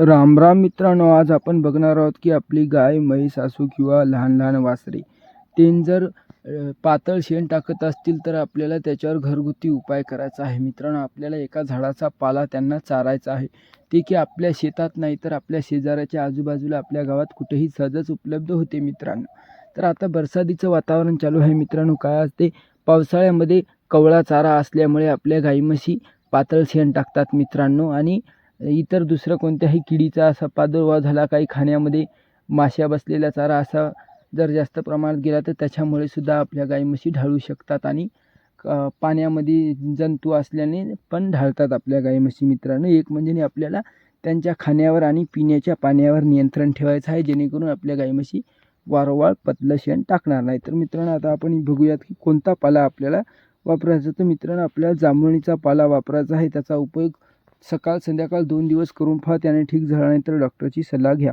राम राम मित्रांनो आज आपण बघणार आहोत की आपली गाय म्हैस असू किंवा लहान लहान वासरे ते जर पातळ शेण टाकत असतील तर आपल्याला त्याच्यावर घरगुती उपाय करायचा आहे. मित्रांनो आपल्याला एका झाडाचा पाला त्यांना चारायचा आहे. ते की आपल्या शेतात नाही तर आपल्या शेजाऱ्याच्या आजूबाजूला आपल्या गावात कुठेही सहजच उपलब्ध होते मित्रांनो. तर आता बरसातीचं वातावरण चालू आहे मित्रांनो. काय असते? पावसाळ्यामध्ये कवळा चारा असल्यामुळे आपल्या गाई म्हशी पातळ शेण टाकतात मित्रांनो. आणि इतर दुसरं कोणत्याही किडीचा असा प्रादुर्भाव झाला काही खाण्यामध्ये माश्या बसलेला चारा असा जर जास्त प्रमाणात गेला तर त्याच्यामुळे सुद्धा आपल्या गाई म्हशी ढाळू शकतात आणि पाण्यामध्ये जंतू असल्याने पण ढाळतात आपल्या गाई म्हशी मित्रांनो. एक म्हणजे आपल्याला त्यांच्या खाण्यावर आणि पिण्याच्या पाण्यावर नियंत्रण ठेवायचं आहे जेणेकरून आपल्या गाई म्हशी वारंवार पतलं शेण टाकणार नाही. तर मित्रांनो आता आपण बघूयात की कोणता पाला आपल्याला वापरायचा तर मित्रांनो आपल्याला जांभळीचा पाला वापरायचा आहे. त्याचा उपयोग सकाळ संध्याकाळ दोन दिवस करून पहा त्याने ठीक झाला नाही तर डॉक्टरची सल्ला घ्या.